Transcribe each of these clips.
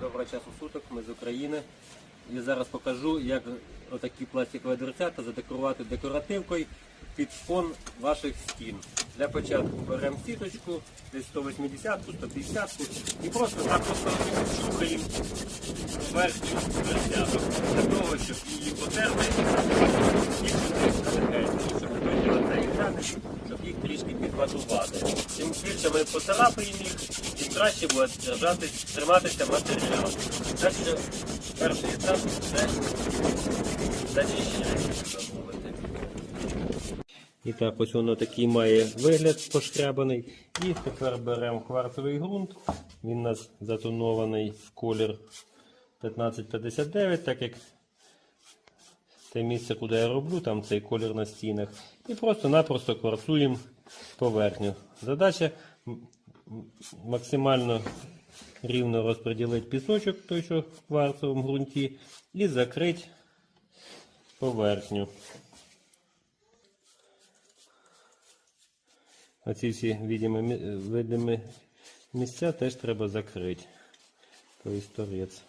доброго часу суток, ми з України. І зараз покажу, як отакі пластикові дверцята задекорувати декоративкою під фон ваших стін. Для початку беремо сіточку, десь 180-ку, 150-ку і просто так просто шукаємо верхню дверцяту. Для того, щоб її потерти, їх легенько, щоб їх трішки підготувати. Чим більше ми поцарапаємо їх, тим краще буде держатись, триматися матеріал. Так перший етап це зачищення, так мовити. І так, ось воно такий має вигляд пошкрябаний. І тепер беремо кварцевий ґрунт. Він у нас затонований в колір 1559, так як те місце, куди я роблю, там цей колір на стінах. І просто-напросто кварцуємо поверхню. Задача максимально рівно розподілити пісочок, той, що в кварцевому ґрунті, і закрити поверхню. Оці всі видимі, видимі місця теж треба закрити. Тобто торець.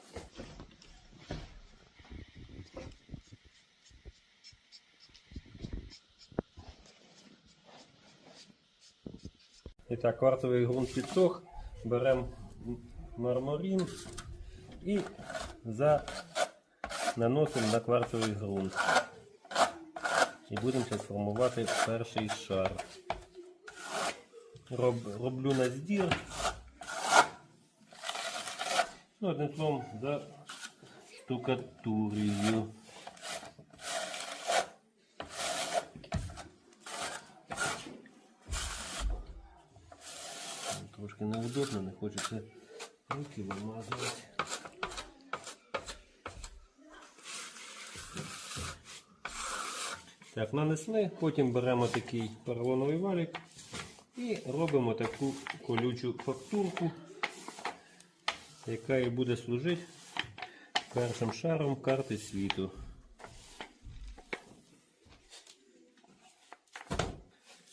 Так, квартовий ґрунт підсох, беремо мармурин і за... наносимо на квартовий ґрунт. І будемо формувати перший шар. Роб, роблю на здір. Ну, одним словом, за штукатурію. Трошки неудобно, не хочеться руки вимазувати. Так, нанесли, потім беремо такий поролоновий валік і робимо таку колючу фактурку, яка і буде служити першим шаром карти світу.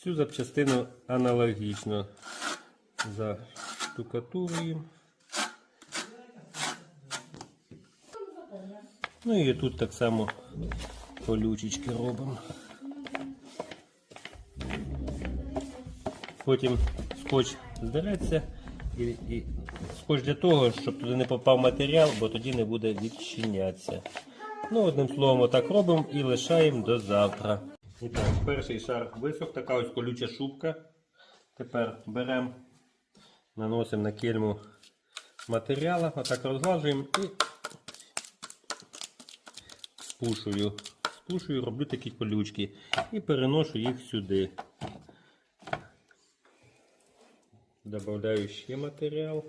Цю запчастину аналогічно заштукатуруємо. Ну і тут так само колючечки робимо. Потім скотч здереться і, і скотч для того, щоб туди не попав матеріал, бо тоді не буде відчинятися. Ну, одним словом, отак робимо і лишаємо до завтра. І так, перший шар висох, така ось колюча шубка. Тепер беремо, наносимо на кельму матеріалу, отак розглажуємо і спушую. Спушую, роблю такі колючки і переношу їх сюди. Добавляю ще матеріал.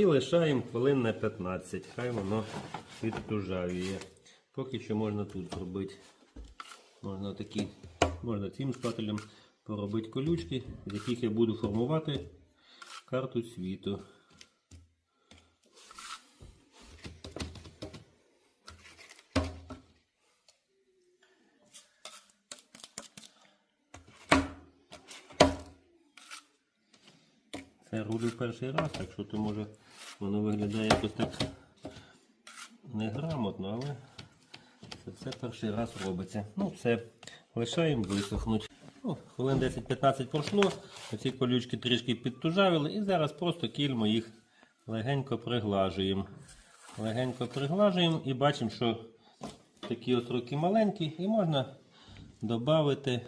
І лишаємо хвилин на 15. Хай воно відтужавіє. Поки що можна тут зробити. Можна такі, можна цим шпателем поробити колючки, з яких я буду формувати карту світу. Це рулю перший раз, так що то може воно виглядає якось так неграмотно, але це все перший раз робиться. Ну все, лишаємо висохнути. Ну, хвилин 10-15 пройшло, оці колючки трішки підтужавили і зараз просто кільмо їх легенько приглажуємо. Легенько приглажуємо і бачимо, що такі остроки маленькі і можна додати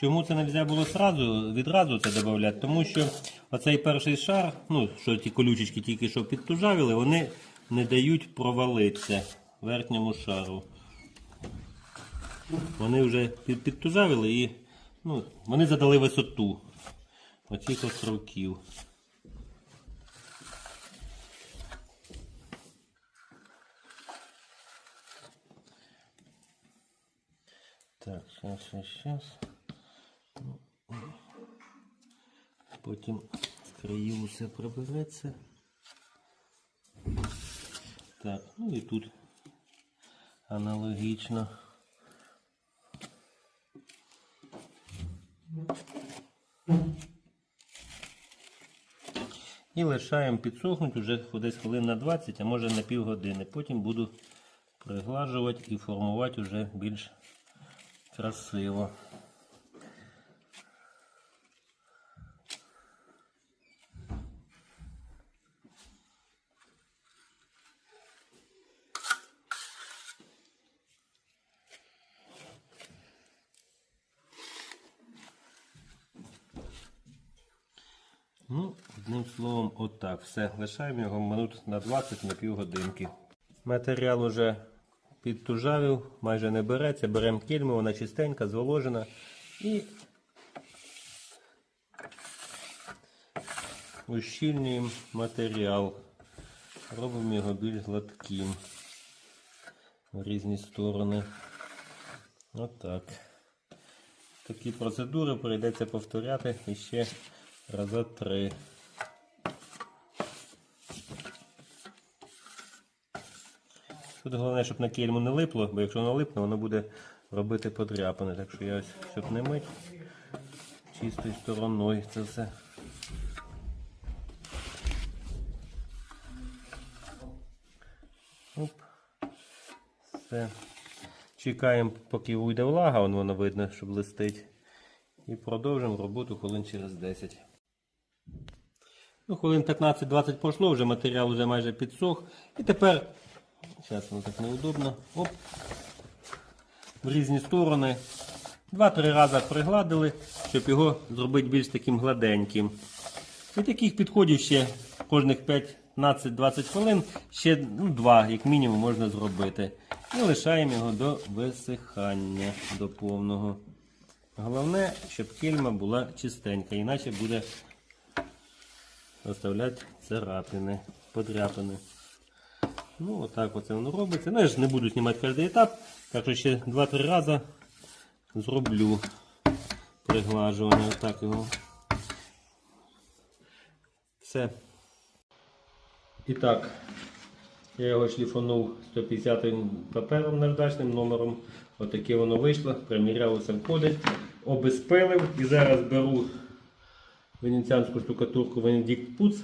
Чому це не можна було сразу, відразу це додати? Тому що оцей перший шар, ну, що ті колючечки тільки що підтужавили, вони не дають провалитися верхньому шару. Вони вже під, підтужавили і ну, вони задали висоту оцих островків. Так, сейчас, сейчас. Потім з країв усе прибереться. Так, ну і тут аналогічно. І лишаємо підсохнути вже десь хвилин на 20, а може на півгодини. Потім буду приглажувати і формувати вже більш красиво. Ну, одним словом, отак. Все. Лишаємо його минут на 20 на півгодинки. Матеріал уже підтужавів, майже не береться. Беремо кільму, вона чистенька, зволожена. І ущільнюємо матеріал. Робимо його більш гладким в різні сторони. Отак. Такі процедури прийдеться повторяти іще раза три. Тут головне, щоб на кельму не липло, бо якщо воно липне, воно буде робити подряпини. Так що я ось, щоб не мить, чистою стороною це все. Оп. Все. Чекаємо, поки уйде влага, вон воно видно, щоб листить. І продовжимо роботу хвилин через 10. Ну, хвилин 15-20 пройшло, вже матеріал вже майже підсох. І тепер, зараз воно так неудобно, оп, в різні сторони. Два-три рази пригладили, щоб його зробити більш таким гладеньким. І таких підходів ще кожних 15-20 хвилин, ще ну, два, як мінімум, можна зробити. І лишаємо його до висихання, до повного. Головне, щоб кельма була чистенька, іначе буде оставляти царапини, подряпини. Ну, отак оце воно робиться. Ну, не буду знімати кожен етап, так що ще 2-3 рази зроблю приглажування. Отак його. Все. І так, я його шліфанув 150 папером наждачним номером. Отаке воно вийшло, примірялося входить, обезпилив і зараз беру венеціанську штукатурку Венедикт Пуц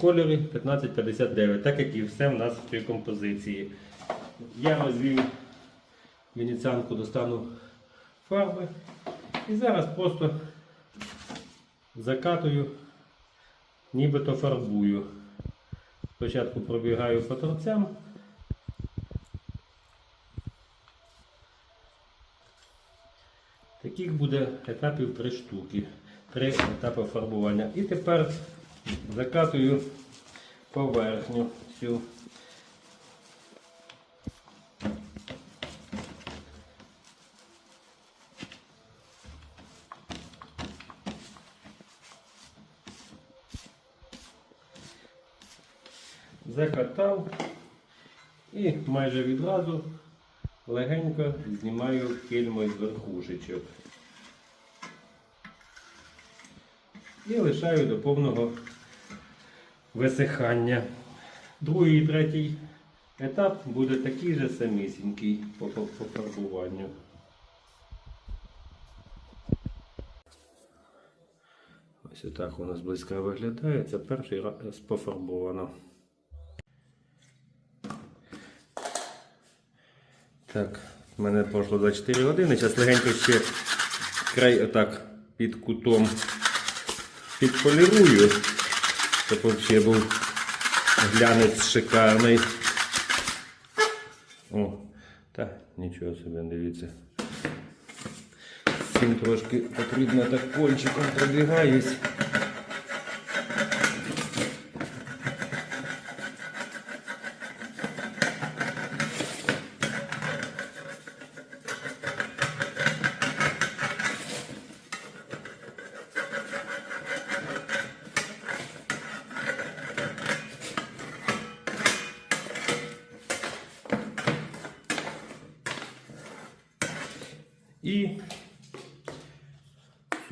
в кольорі 1559, так як і все в нас в цій композиції. Я розвів венеціанку, достану фарби і зараз просто закатую, нібито фарбую. Спочатку пробігаю по торцям. Таких буде етапів три штуки. Три етапи фарбування. І тепер закатую поверхню всю. Закатав і майже відразу легенько знімаю кельму з верхушечок. І лишаю до повного висихання. Другий і третій етап буде такий же самісінький по, по, по фарбуванню. Ось отак у нас близько виглядає. Це перший раз пофарбовано. Так, в мене пройшло 24 години. Зараз легенько ще край отак під кутом підполірую, щоб взагалі був глянець шикарний. О, та нічого собі, дивіться. Цим трошки потрібно так кончиком пробігаюсь.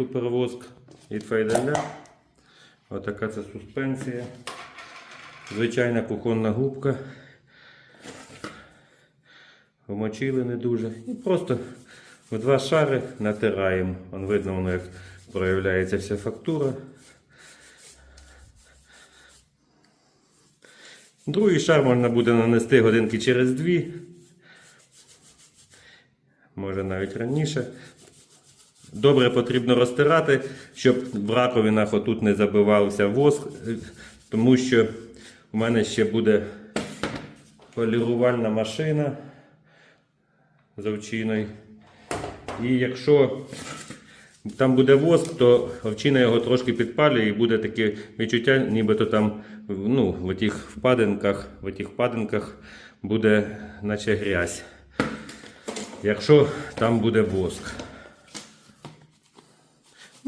І супервоск від Фейделя Отака це суспенсія. Звичайна кухонна губка. Вмочили не дуже. І просто в два шари натираємо. Вон видно, воно як проявляється вся фактура. Другий шар можна буде нанести годинки через дві. Може навіть раніше. Добре потрібно розтирати, щоб в раковинах отут не забивався воск, е, тому що у мене ще буде полірувальна машина з овчиною. І якщо там буде воск, то овчина його трошки підпалює і буде таке відчуття, нібито там ну, в тих впадинках, в тих впадинках буде наче грязь. Якщо там буде воск.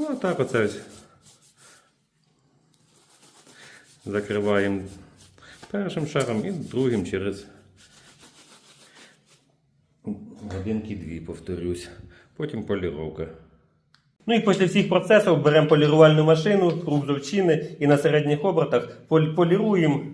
Ну, а оце ось. Закриваємо першим шаром і другим через годинки дві, повторюсь. Потім поліровка. Ну і після всіх процесів беремо полірувальну машину, круг з овчини і на середніх обертах поліруємо.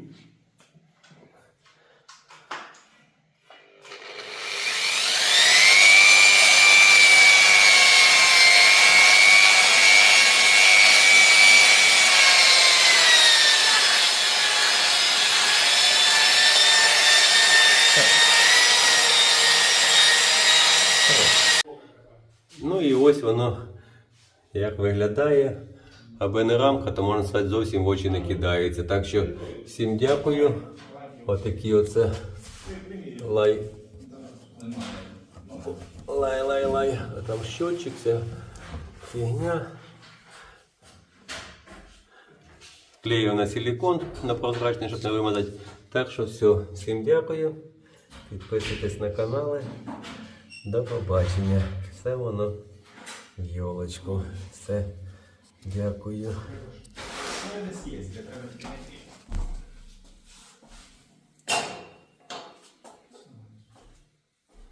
Ну і ось воно як виглядає. Аби не рамка, то можна сказати, зовсім в очі не кидається. Так що всім дякую. Отакі оце лай. Лай, лай, лай. А там щотчик, вся фігня. Клею на силикон на прозрачний, щоб не вимазати. Так що все, всім дякую. Підписуйтесь на канали. До побачення. Все воно йолочку. Все. Дякую.